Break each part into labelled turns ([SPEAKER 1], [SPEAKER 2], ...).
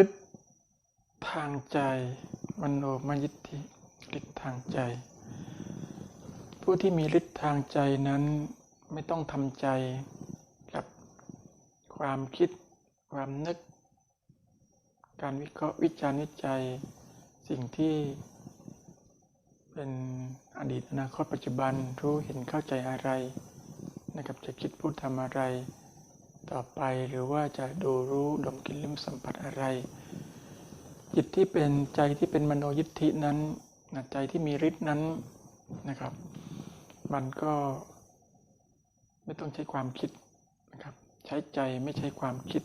[SPEAKER 1] ฤทธิ์ทางใจ มโนมยิทธิฤทธิ์ทางใจ ผู้ที่มีฤทธิ์ทางใจนั้นไม่ต้องทำใจกับความคิด ความนึก การวิเคราะห์วิจารณ์วิจัย สิ่งที่เป็นอดีตอนาคตปัจจุบันรู้เห็นเข้าใจอะไรนะครับจะคิดพูดทำอะไร ต่อไปหรือว่าจะดูรู้ดมกลิ่นลิ้มสัมผัสอะไร จิตที่เป็นใจที่เป็นมโนยิทธินั้นนะใจที่มีฤทธิ์นั้นนะครับ มันก็ไม่ต้องใช้ความคิดนะครับ ใช้ใจไม่ใช้ความคิด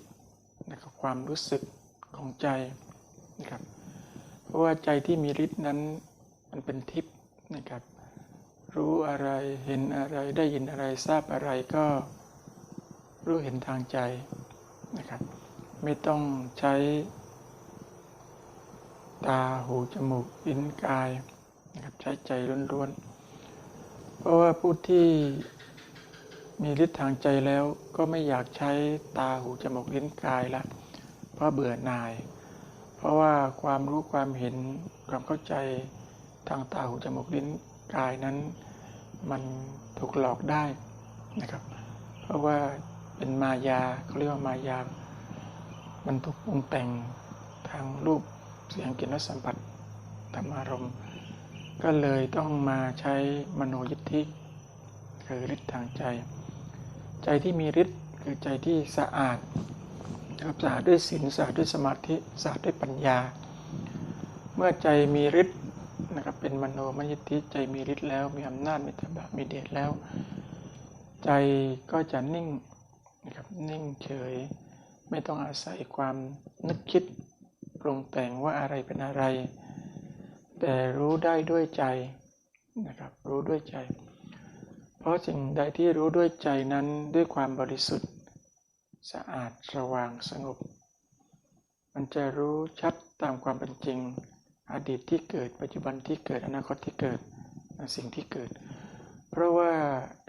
[SPEAKER 1] นะครับความรู้สึกของใจนะครับ เพราะว่าใจที่มีฤทธิ์นั้นมันเป็นทิพย์นะครับ รู้อะไรเห็นอะไรได้ยินอะไรทราบอะไรก็ รู้เห็นทางใจนะครับ ไม่ต้องใช้ตาหูจมูกลิ้นกายนะครับใช้ใจล้วนๆ เพราะว่าผู้ที่มีฤทธิ์ทางใจแล้วก็ไม่อยากใช้ตาหูจมูกลิ้นกายละเพราะเบื่อหน่าย เพราะว่าความรู้ความเห็นความเข้าใจทางตาหูจมูกลิ้นกายนั้น มันถูกหลอกได้นะครับ เพราะว่า เป็นมายาเขาเรียกว่ามายา มันถูกปรุงแต่งทางรูปเสียงกลิ่นรสสัมผัสธรรมารมณ์ ก็เลยต้องมาใช้มโนยิทธิคือฤทธิ์ทางใจ ใจที่มีฤทธิ์คือใจที่สะอาดครับสะอาดด้วยศีลสะอาดด้วยสมาธิสะอาดด้วยปัญญา เมื่อใจมีฤทธิ์นะครับเป็นมโนมยิทธิใจมีฤทธิ์แล้วมีอำนาจมีตบะมีเดชแล้ว ใจก็จะนิ่ง นิ่งเฉย ไม่ต้องอาศัยความนึกคิดปรุงแต่งว่าอะไรเป็นอะไร แต่รู้ได้ด้วยใจนะครับ รู้ด้วยใจ เพราะสิ่งใดที่รู้ด้วยใจนั้นด้วยความบริสุทธิ์ สะอาดสว่างสงบ มันจะรู้ชัดตามความเป็นจริง อดีตที่เกิดปัจจุบันที่เกิดอนาคตที่เกิดสิ่งที่เกิด เพราะว่า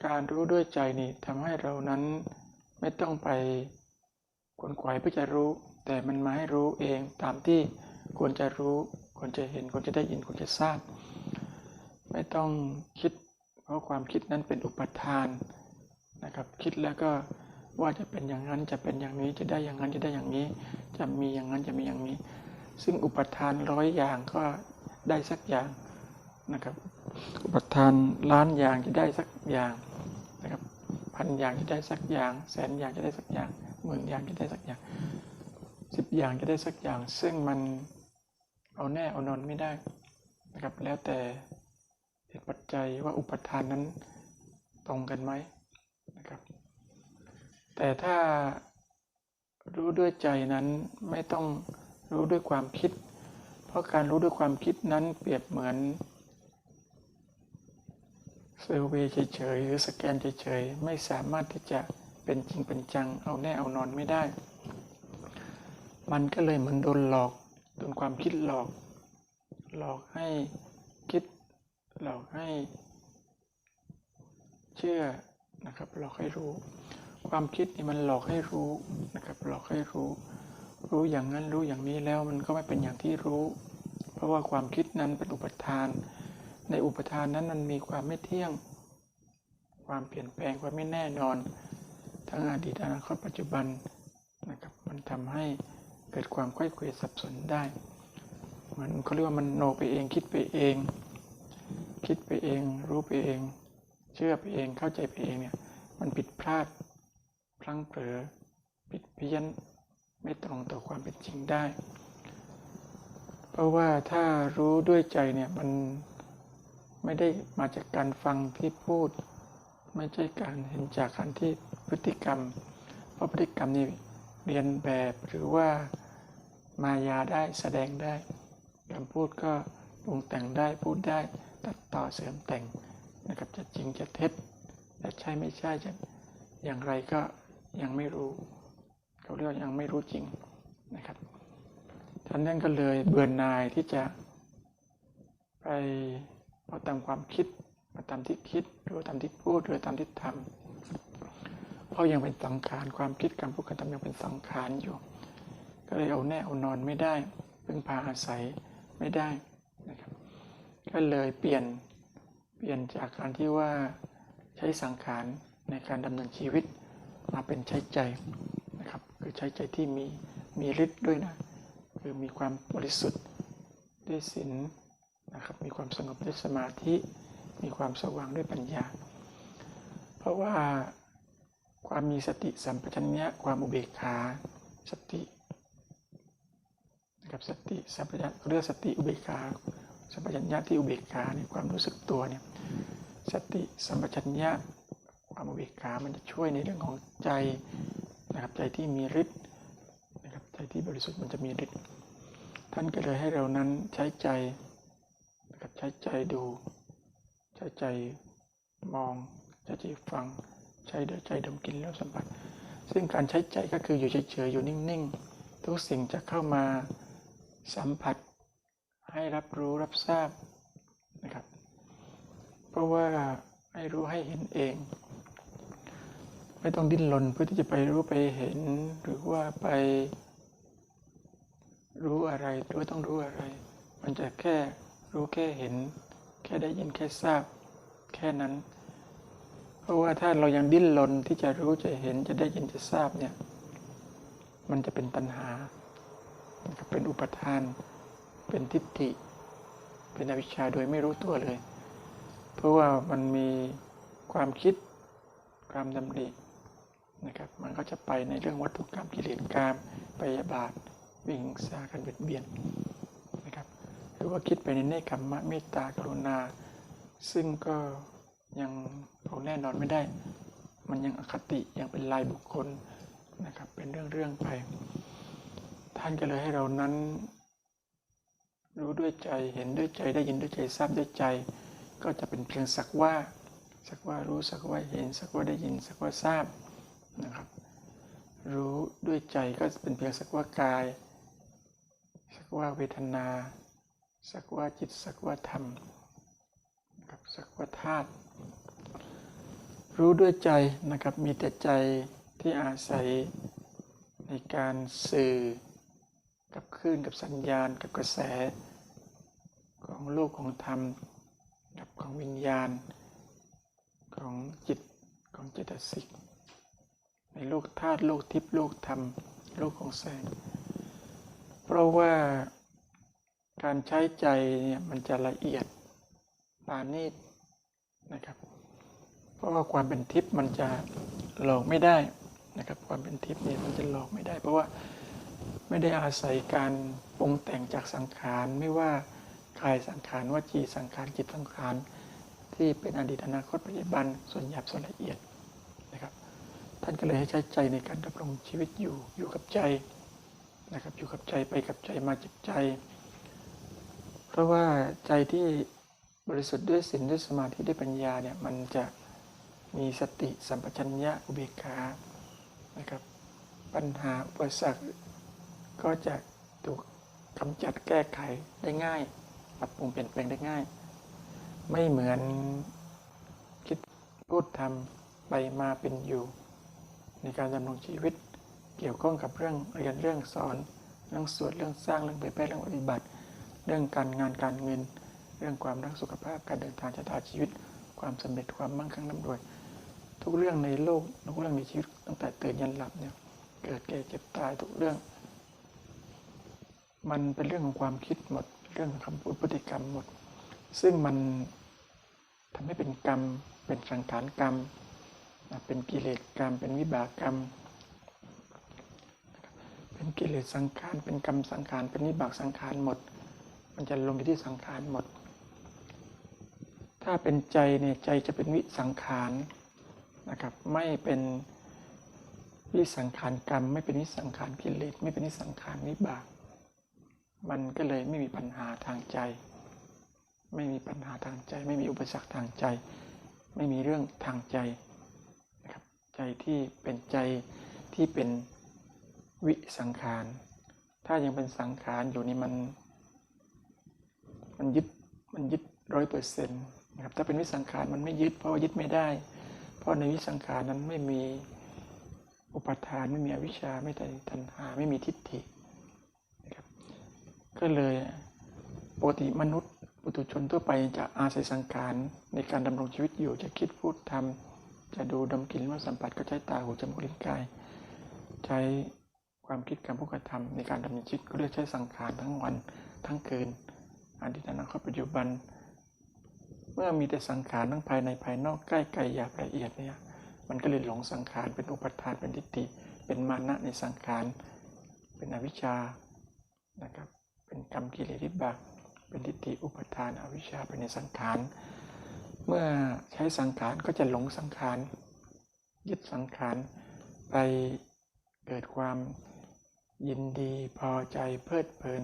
[SPEAKER 1] การรู้ด้วยใจนี่ทำให้เรานั้น ไม่ต้องไปขวนขวายเพื่อจะรู้ แต่มันมาให้รู้เองตามที่ควรจะรู้ควรจะเห็นควรจะได้ยินควรจะทราบ ไม่ต้องคิด เพราะความคิดนั้นเป็นอุปทานนะครับ คิดแล้วก็ว่าจะเป็นอย่างนั้นจะเป็นอย่างนี้จะได้อย่างนั้นจะได้อย่างนี้ จะมีอย่างนั้นจะมีอย่างนี้ ซึ่งอุปทานร้อยอย่างก็ได้สักอย่างนะครับ อุปทานล้านอย่างจะได้สักอย่าง พันอย่างจะได้สักอย่าง แสนอย่างจะได้สักอย่างหมื่นอย่างจะได้สักอย่างสิบอย่างจะได้สักอย่าง ซึ่งมันเอาแน่เอานอนไม่ได้นะครับแล้วแต่เหตุปัจจัยว่าอุปทานนั้นตรงกันไหมนะครับ แต่ถ้ารู้ด้วยใจนั้นไม่ต้องรู้ด้วยความคิด เพราะการรู้ด้วยความคิดนั้นเปรียบเหมือน เซอร์เวย์เฉยๆหรือสแกนเฉยๆไม่สามารถที่จะเป็นจริงเป็นจังเอาแน่เอานอนไม่ได้ มันก็เลยเหมือนโดนหลอกโดนความคิดหลอก หลอกให้คิด หลอกให้ เชื่อนะครับหลอกให้รู้ ความคิดนี่มันหลอกให้รู้นะครับหลอกให้รู้ รู้อย่างนั้นรู้อย่างนี้แล้วมันก็ไม่เป็นอย่างที่รู้ เพราะว่าความคิดนั้นเป็นอุปทาน ในอุปทานนั้นมันมีความไม่เที่ยง ความเปลี่ยนแปลงความไม่แน่นอน ทั้งอดีตอนาคตปัจจุบันนะครับมันทำให้เกิดความค่อยเควสับสนได้ เหมือนเขาเรียกว่ามันโนไปเองคิดไปเอง คิดไปเอง รู้ไปเอง เชื่อไปเองเข้าใจไปเองเนี่ยมันผิดพลาดพลั้งเผลอผิดเพี้ยนไม่ตรงต่อความเป็นจริงได้ เพราะว่าถ้ารู้ด้วยใจเนี่ยมัน ไม่ได้มาจากการฟังที่พูด ไม่ใช่การเห็นจากการที่พฤติกรรม เพราะพฤติกรรมนี่เรียนแบบหรือว่ามายาได้แสดงได้คำพูดก็ปรุงแต่งได้พูดได้ตัดต่อเสริมแต่งนะครับจะจริงจะเท็จจะใช่ไม่ใช่จะอย่างไรก็ยังไม่รู้เขาเรียกยังไม่รู้จริงนะครับท่านนั้นก็เลยเบื่อหน่ายที่จะไป เอาตามความคิดมาตามที่คิดหรือตามที่พูดหรือตามที่ทำเพราะยังเป็นสังขารความคิดการพูดการทำยังเป็นสังขารอยู่ ก็เลยเอาแน่เอานอนไม่ได้พึ่งพาอาศัยไม่ได้นะครับ ก็เลยเปลี่ยนเปลี่ยนจากการที่ว่าใช้สังขารในการดำเนินชีวิตมาเป็นใช้ใจนะครับ คือใช้ใจที่มีมีฤทธิ์ด้วยนะ คือมีความบริสุทธิ์ด้วยศีล นะครับมีความสงบด้วยสมาธิ มีความสว่างด้วยปัญญา เพราะว่าความมีสติสัมปชัญญะความอุเบกขาสตินะครับสติสัมปชัญญะเรียกสติอุเบกขาสัมปชัญญะที่อุเบกขาเนี่ยความรู้สึกตัวเนี่ยสติสัมปชัญญะความอุเบกขามันจะช่วยในเรื่องของใจนะครับใจที่มีฤทธิ์นะครับใจที่บริสุทธิ์มันจะมีฤทธิ์ท่านก็เลยให้เรานั้นใช้ใจ ใช้ใจดู ใช้ใจมอง ใช้ใจฟัง ใช้เดินใจดมกลินแล้วสัมผัส ซึ่งการใช้ใจก็คืออยู่เฉยๆอยู่นิ่งๆ ทุกสิ่งจะเข้ามาสัมผัส ให้รับรู้รับทราบนะครับ เพราะว่าให้รู้ให้เห็นเอง ไม่ต้องดิ้นรนเพื่อที่จะไปรู้ไปเห็น หรือว่าไปรู้อะไรหรือว่าต้องรู้อะไร มันจะแค่ รู้แค่เห็น แค่ได้ยินแค่ทราบ แค่นั้น เพราะว่าถ้าเรายังดิ้นรนที่จะรู้จะเห็นจะได้ยินจะทราบเนี่ย มันจะเป็นตัณหานะครับเป็นอุปทาน เป็นทิฏฐิ เป็นอวิชชาโดยไม่รู้ตัวเลย เพราะว่ามันมีความคิดความดำรินะครับ มันก็จะไปในเรื่องวัตถุกรรมกิเลสกรรมปยาบาท วิงสาการเบียดเบียน รือว่าคิดไปในเนคขมมะเมตตากรุณา ซึ่งก็ยังเอาแน่นอนไม่ได้ มันยังอคติยังเป็นลายบุคคลนะครับเป็นเรื่องๆไป ท่านก็เลยให้เรานั้น รู้ด้วยใจเห็นด้วยใจได้ยินด้วยใจทราบด้วยใจ ก็จะเป็นเพียงสักว่า สักว่ารู้สักว่าเห็น สักว่าได้ยินสักว่าทราบนะครับรู้ด้วยใจก็เป็นเพียงสักว่ากาย สักว่าเวทนา สักว่าจิตสักว่าธรรมนะครับสักว่าธาตุรู้ด้วยใจนะครับมีแต่ใจที่อาศัยในการสื่อกับคลื่นกับสัญญาณกับกระแส ของโลกของธรรมกับของวิญญาณ ของจิตของเจตสิกในโลกธาตุโลกทิพย์โลกธรรมโลกของแสง เพราะว่า การใช้ใจเนี่ยมันจะละเอียดปราณีตนะครับ เพราะว่าความเป็นทิพย์มันจะหลอกไม่ได้นะครับความเป็นทิพย์เนี่ยมันจะหลอกไม่ได้ เพราะว่าไม่ได้อาศัยการปรุงแต่งจากสังขารไม่ว่ากายสังขารวจีสังขารจิตสังขารที่เป็นอดีตอนาคตปัจจุบันส่วนหยาบส่วนละเอียดนะครับ ท่านก็เลยให้ใช้ใจในการดำรงชีวิตอยู่อยู่กับใจนะครับอยู่กับใจไปกับใจมาจิตใจ เพราะว่าใจที่บริสุทธิ์ด้วยศีลด้วยสมาธิด้วยปัญญาเนี่ยมันจะมีสติสัมปชัญญะอุเบกขานะครับ ปัญหาอุปสรรคก็จะถูกกำจัดแก้ไขได้ง่าย ปรับปรุงเปลี่ยนแปลงได้ง่าย ไม่เหมือนคิดพูดทำไปมาเป็นอยู่ ในการดำรงชีวิตเกี่ยวข้องกับเรื่องเรียนเรื่องสอน เรื่องสวดเรื่องสร้างเรื่องเผยแพร่เรื่องปฏิบัติ เรื่องการงานการเงิน เรื่องความรักสุขภาพการเดินทางชะตาชีวิต ความสำเร็จความมั่งคั่งร่ำรวย ทุกเรื่องในโลกทุกเรื่องในชีวิตตั้งแต่ตื่นยันหลับเนี่ยเกิดแก่เจ็บตายทุกเรื่อง มันเป็นเรื่องของความคิดหมดเรื่องของคำพูดพฤติกรรมหมด ซึ่งมันทำให้เป็นกรรม เป็นสังขารกรรม เป็นกิเลสกรรม เป็นวิบากกรรม เป็นกิเลสสังขาร เป็นกรรมสังขาร เป็นวิบากสังขารหมด มันจะลงอยู่ที่สังขารหมด ถ้าเป็นใจเนี่ยใจจะเป็นวิสังขารนะครับ ไม่เป็นวิสังขารกรรม ไม่เป็นวิสังขารกิเลสไม่เป็นวิสังขารวิบาก มันก็เลยไม่มีปัญหาทางใจ ไม่มีปัญหาทางใจ ไม่มีอุปสรรคทางใจ ไม่มีเรื่องทางใจนะครับใจที่เป็นใจที่เป็นวิสังขาร ถ้ายังเป็นสังขารอยู่นี่มัน มันยึดมันยึดร้อยเปอร์เซ็นต์นะครับถ้าเป็นวิสังขารมันไม่ยึดเพราะว่ายึดไม่ได้ เพราะในวิสังขารนั้นไม่มีอุปทานไม่มีอวิชชาไม่มีตัณหาไม่มีทิฏฐินะครับก็เลยปกติมนุษย์ปุถุชนทั่วไปจะอาศัยสังขารในการดำรงชีวิตอยู่จะคิดพูดทำจะดูดมกลิ่นรสสัมผัสก็ใช้ตาหูจมูกลิ้นกาย ใช้ความคิดการพูดกระทำในการดำเนินชีวิตก็เรียกใช้สังขารทั้งวันทั้งคืน อดีตอนาคตปัจจุบัน เมื่อมีแต่สังขารทั้งภายในภายนอกใกล้ไกลหยาบละเอียดเนี่ยมันก็เลยหลงสังขารเป็นอุปทานเป็นทิฏฐิเป็นมานะในสังขาร เป็นอวิชชานะครับเป็นกรรมกิเลสวิบากเป็นทิฏฐิอุปทานอวิชชาเป็นในสังขาร เมื่อใช้สังขารก็จะหลงสังขารยึดสังขารไปเกิดความยินดีพอใจเพลิดเพลิน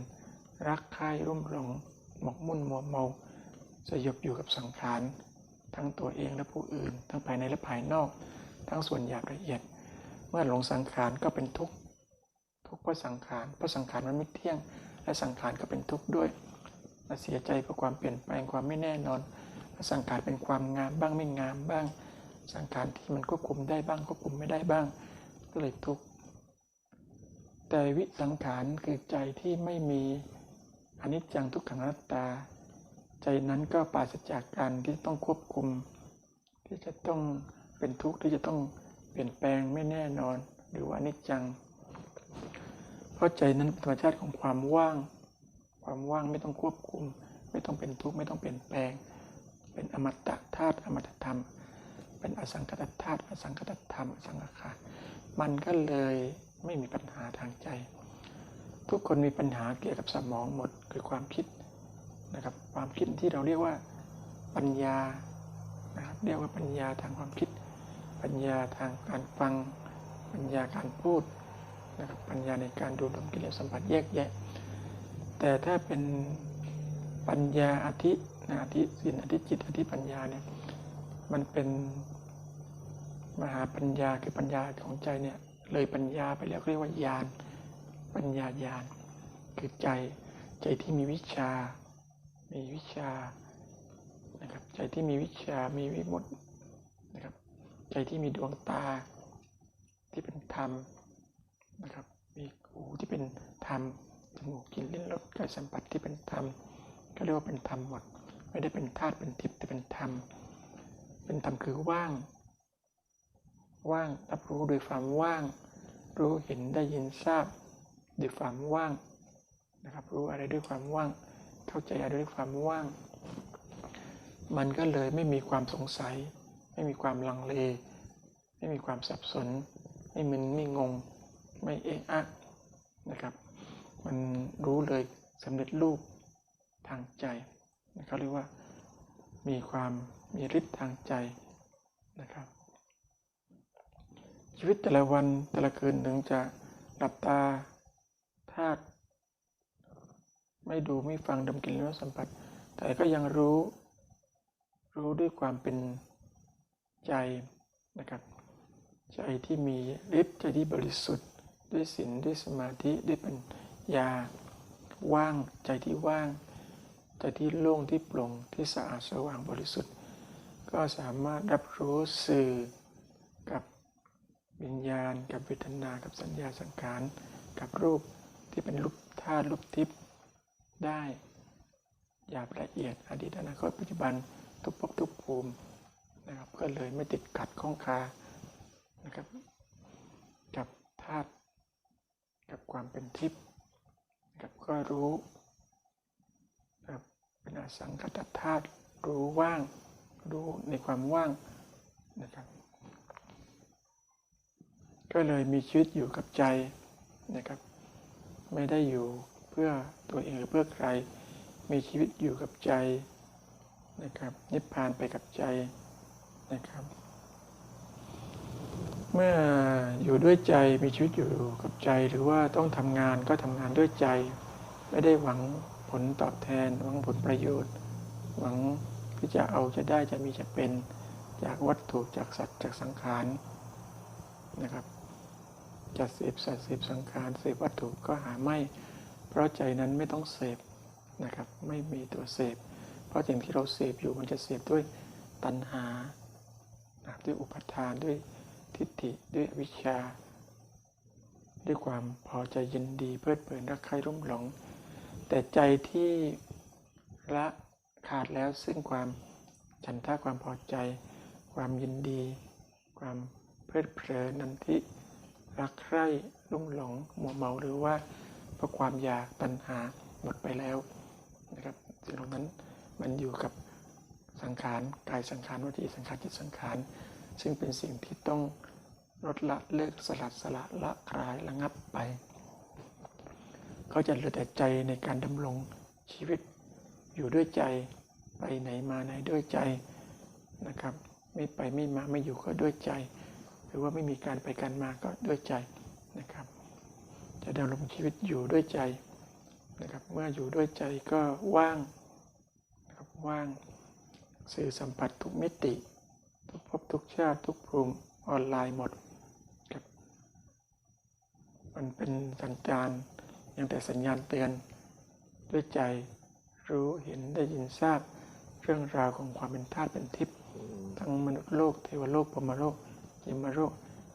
[SPEAKER 1] รักใคร่รุ่มหลง หมกมุ่นมัวเมา สยบอยู่กับสังขาร ทั้งตัวเองและผู้อื่น ทั้งภายในและภายนอก ทั้งส่วนหยาบละเอียด เมื่อหลงสังขารก็เป็นทุกข์ทุกข์เพราะสังขารเพราะสังขารมันไม่เที่ยง และสังขารก็เป็นทุกข์ด้วยและเสียใจเพราะความเปลี่ยนแปลงความไม่แน่นอนและสังขารเป็นความงามบ้างไม่งามบ้าง สังขารที่มันควบคุมได้บ้างควบคุมไม่ได้บ้างก็เลยทุกข์แต่วิสังขารคือใจที่ไม่มี อนิจจังทุกขังอนัตตา ใจนั้นก็ปราศจากการที่ต้องควบคุม ที่จะต้องเป็นทุกข์ที่จะต้องเปลี่ยนแปลงไม่แน่นอน หรือว่าอนิจจัง เพราะใจนั้นเป็นธรรมชาติของความว่าง ความว่างไม่ต้องควบคุม ไม่ต้องเป็นทุกข์ไม่ต้องเปลี่ยนแปลง เป็นอมตะธาตุอมตะธรรม เป็นอสังคตธาตุอสังคตธรรมอสังขารมันก็เลยไม่มีปัญหาทางใจ ทุกคนมีปัญหาเกี่ยวกับสมองหมดคือความคิดนะครับ ความคิดที่เราเรียกว่าปัญญานะครับเรียกว่าปัญญาทางความคิด ปัญญาทางการฟัง ปัญญาการพูดนะครับปัญญาในการดูดมกิเลสสัมผัสแยกแยะ แต่ถ้าเป็นปัญญาอธินะอธิสินอธิจิตอธิปัญญาเนี่ยมันเป็นมหาปัญญาคือปัญญาของใจเนี่ยเลยปัญญาไปแล้วเรียกว่าญาณ ปัญญาญาณคือใจใจที่มีวิชา มีวิชานะครับใจที่มีวิชา มีวิมุตตินะครับใจที่มีดวงตาที่เป็นธรรมนะครับมีหูที่เป็นธรรมจมูกกลิ่นลิ้นรสกายสัมผัสที่เป็นธรรมก็เรียกว่าเป็นธรรมหมดไม่ได้เป็นธาตุเป็นทิพย์แต่เป็นธรรม เป็นธรรมคือว่าง ว่างรับรู้โดยความว่าง รู้เห็นได้ยินทราบ ด้วยความว่างนะครับ รู้อะไรด้วยความว่าง เข้าใจอะไรด้วยความว่าง มันก็เลยไม่มีความสงสัย ไม่มีความลังเล ไม่มีความสับสน ไม่มึนไม่งง ไม่เอะอะนะครับ มันรู้เลยสำเร็จรูปทางใจเขาเรียกว่ามีความมีฤทธิ์ทางใจนะครับ ชีวิตแต่ละวันแต่ละคืนถึงจะหลับตา ธาตุไม่ดูไม่ฟังดมกลิ่นรสสัมผัส แต่ก็ยังรู้ รู้ด้วยความเป็นใจนะครับ ใจที่มีฤทธิ์ใจที่บริสุทธิ์ ด้วยศีลด้วยสมาธิด้วยปัญญาว่างใจที่ว่าง ใจที่โล่งที่โปร่งที่สะอาดสว่างบริสุทธิ์ ก็สามารถรับรู้สื่อกับวิญญาณ กับเวทนา กับสัญญาสังขาร กับรูป ที่เป็นรูปธาตุรูปทิพย์ได้หยาบละเอียดอดีตอนาคตปัจจุบันทุกภพทุกภูมินะครับก็เลยไม่ติดขัดข้องคานะครับ กับธาตุกับความเป็นทิพย์นะครับก็รู้นะครับเป็นอสังคตธาตุรู้ว่างรู้ในความว่างนะครับ ก็เลยมีชีวิตอยู่กับใจนะครับ ไม่ได้อยู่เพื่อตัวเองหรือเพื่อใคร มีชีวิตอยู่กับใจนะครับนิพพานไปกับใจนะครับ เมื่ออยู่ด้วยใจมีชีวิตอยู่กับใจ หรือว่าต้องทำงานก็ทำงานด้วยใจ ไม่ได้หวังผลตอบแทนหวังผลประโยชน์ หวังที่จะเอาจะได้จะมีจะเป็นจากวัตถุจากสัตว์จากสังขารนะครับ จะเสพสัตว์เสพสังขารเสพวัตถุก็หาไม่ เพราะใจนั้นไม่ต้องเสพนะครับไม่มีตัวเสพ เพราะสิ่งที่เราเสพอยู่มันจะเสพด้วยตัณหาด้วยอุปทานด้วยทิฏฐิด้วยวิชา ด้วยความพอใจยินดีเพลิดเพลินรักใคร่ร่มหลง แต่ใจที่ละขาดแล้วซึ่งความฉันทะความพอใจ ความยินดี ความเพลิดเพลินนันทิ รักใคร่ลุ่มหลงมัวเมาหรือว่าเพราะความอยากตัณหาหมดไปแล้วนะครับสิ่งเหล่านั้นมันอยู่กับสังขารกายสังขารวจีสังขารจิตสังขาร ซึ่งเป็นสิ่งที่ต้องลดละเลิกสลัดสละละคลายระงับไปเขาจะเหลือแต่ใจในการดำรงชีวิตอยู่ด้วยใจไปไหนมาไหนด้วยใจนะครับ ไม่ไปไม่มาไม่อยู่ก็ด้วยใจ รือว่าไม่มีการไปการมาก็ด้วยใจนะครับ จะดำรงชีวิตอยู่ด้วยใจนะครับ เมื่ออยู่ด้วยใจก็ว่างนะครับว่างสื่อสัมผัสทุกมิติ ทุกภพทุกชาติทุกภูมิออนไลน์หมดครับมันเป็นสัญญาณยังแต่สัญญาณเตือนด้วยใจรู้เห็นได้ยินทราบเรื่องราวของความเป็นธาตุเป็นทิพย์ทั้งมนุษย์โลกเทวโลกพรหมโลก ยิมโลก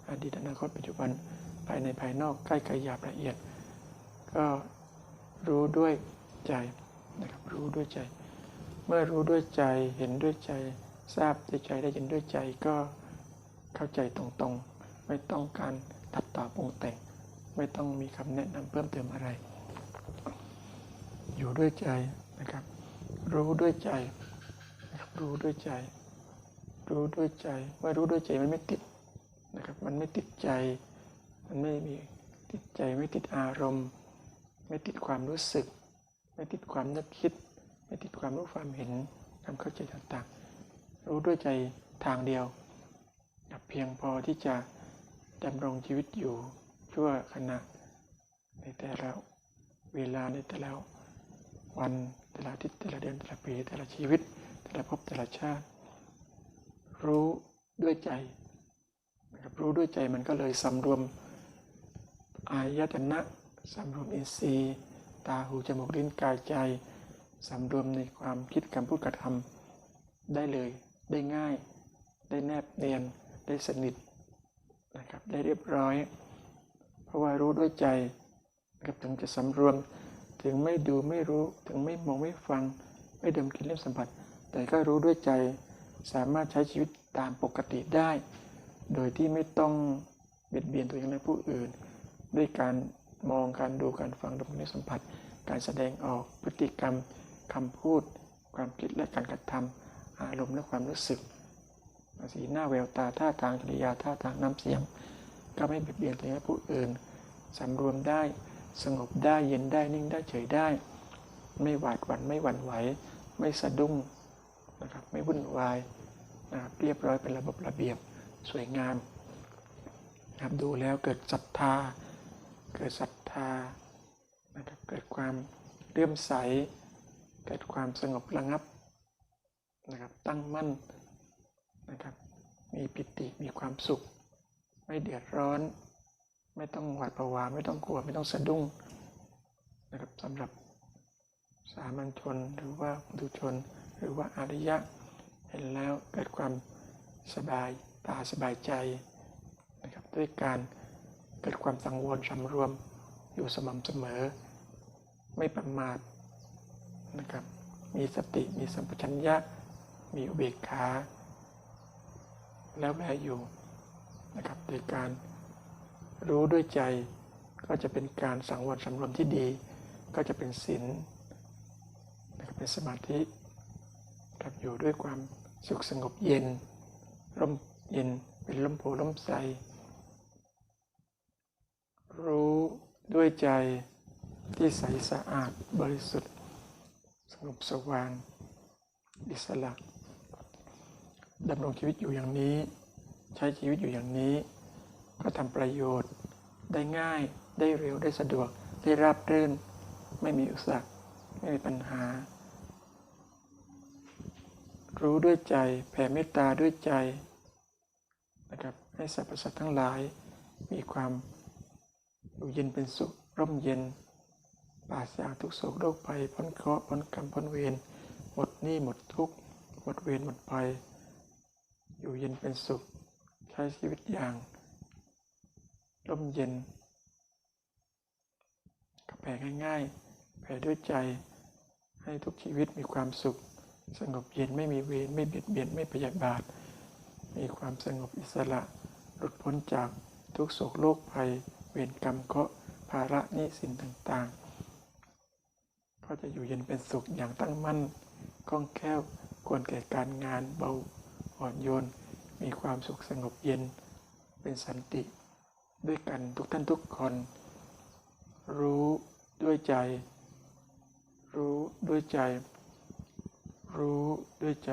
[SPEAKER 1] อดีตอนาคตปัจจุบันภายในภายนอกใกล้ไกลหยาบละเอียด ก็รู้ด้วยใจนะครับรู้ด้วยใจ เมื่อรู้ด้วยใจเห็นด้วยใจทราบด้วยใจได้ยินด้วยใจก็เข้าใจตรงๆ ไม่ต้องการตัดต่อปรุงแต่ง ไม่ต้องมีคำแนะนำเพิ่มเติมอะไร อยู่ด้วยใจนะครับ รู้ด้วยใจนะครับรู้ด้วยใจ รู้ด้วยใจเมื่อรู้ด้วยใจมันไม่ติด มันไม่ติดใจ มันไม่มีติดใจไม่ติดอารมณ์ ไม่ติดความรู้สึก ไม่ติดความนึกคิด ไม่ติดความรู้ความเห็นความเข้าใจต่างๆ รู้ด้วยใจทางเดียวเพียงพอที่จะดำรงชีวิตอยู่ชั่วขณะ ในแต่ละเวลาในแต่ละวันแต่ละทิตย์แต่ละเดือนแต่ละปีแต่ละชีวิต แต่ละภพแต่ละชาติ รู้ด้วยใจ รู้ด้วยใจมันก็เลยสำรวมอายตนะสำรวมอินทรีย์ตาหูจมูกลิ้นกายใจสำรวมในความคิดคำพูดกระทำได้เลยได้ง่าย ได้แนบเนียนได้สนิทนะครับได้เรียบร้อย เพราะว่ารู้ด้วยใจนะครับถึงจะสำรวมถึงไม่ดูไม่รู้ถึงไม่มองไม่ฟัง ไม่ดมกลิ่นเล่มสัมผัส แต่ก็รู้ด้วยใจสามารถใช้ชีวิตตามปกติได้ โดยที่ไม่ต้องเบียดเบียนตัวเองและผู้อื่น ด้วยการมองการดูการฟังดมกลิ่นสัมผัส การแสดงออกพฤติกรรมคำพูด ความคิดและการกระทำอารมณ์และความรู้สึก สีหน้าแววตาท่าทางกริยาท่าทางน้ำเสียง ก็ไม่เบียดเบียนตัวเองและผู้อื่นสำรวมได้สงบได้เย็นได้นิ่งได้เฉยได้ ไม่หวาดหวั่นไม่หวั่นไหว ไม่สะดุ้งนะครับไม่วุ่นวายนะครับเรียบร้อยเป็นระบบระเบียบ สวยงามนะครับดูแล้วเกิดศรัทธา เกิดศรัทธานะครับเกิดความเลื่อมใส เกิดความสงบระงับนะครับตั้งมั่นนะครับมีปิติมีความสุข ไม่เดือดร้อน ไม่ต้องหวาดผวาไม่ต้องกลัวไม่ต้องสะดุ้งนะครับสำหรับสามัญชนหรือว่าปุถุชน หรือว่าอริยะ เห็นแล้วเกิดความสบาย ตาสบายใจนะครับด้วยการเกิดความสังวรสำรวมอยู่สม่ำเสมอ ไม่ประมาทนะครับมีสติมีสัมปชัญญะ มีอุเบกขาแล้วแลอยู่นะครับโดยการรู้ด้วยใจก็จะเป็นการสังวรสำรวมที่ดี ก็จะเป็นศีลนะครับเป็นสมาธิกับอยู่ด้วยความสุขสงบเย็นร่ม เย็นเป็นลมโพลมใส รู้ด้วยใจที่ใสสะอาดบริสุทธิ์ สงบสว่างอิสระดำรงชีวิตอยู่อย่างนี้ ใช้ชีวิตอยู่อย่างนี้ ก็ทำประโยชน์ได้ง่ายได้เร็วได้สะดวกได้ราบรื่น ไม่มีอุปสรรคไม่มีปัญหา รู้ด้วยใจ แผ่เมตตาด้วยใจ นะครับให้สรรพสัตว์ทั้งหลาย มีความอยู่เย็นเป็นสุขร่มเย็นปราศจากทุกโศกโรคภัยพ้นเคราะห์พ้นกรรมพ้นเวรหมดหนี้หมดทุกข์หมดเวรหมดภัย อยู่เย็นเป็นสุข ใช้ชีวิตอย่างร่มเย็นก็แผ่ง่ายๆแผ่ผ่ด้วยใจให้ทุกชีวิตมีความสุข สงบเย็นไม่มีเวรไม่เบียดเบียนไม่พยาบาท มีความสงบอิสระ หลุดพ้นจากทุกโศกโรคภัย เวรกรรมเคราะภาระหนี้สินต่างๆ ก็จะอยู่เย็นเป็นสุขอย่างตั้งมั่นคล่องแคล่วควรแก่การงานเบาอ่อนโยน มีความสุขสงบเย็น เป็นสันติ ด้วยกันทุกท่านทุกคน รู้ด้วยใจ รู้ด้วยใจ รู้ด้วยใจ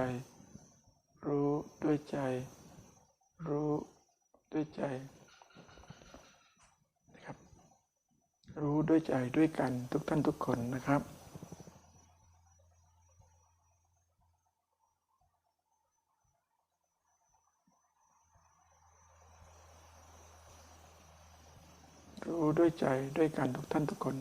[SPEAKER 1] รู้ด้วยใจ รู้ด้วยใจนะครับ รู้ด้วยใจด้วยกันทุกท่านทุกคนนะครับรู้ด้วยใจด้วยกันทุกท่านทุกคน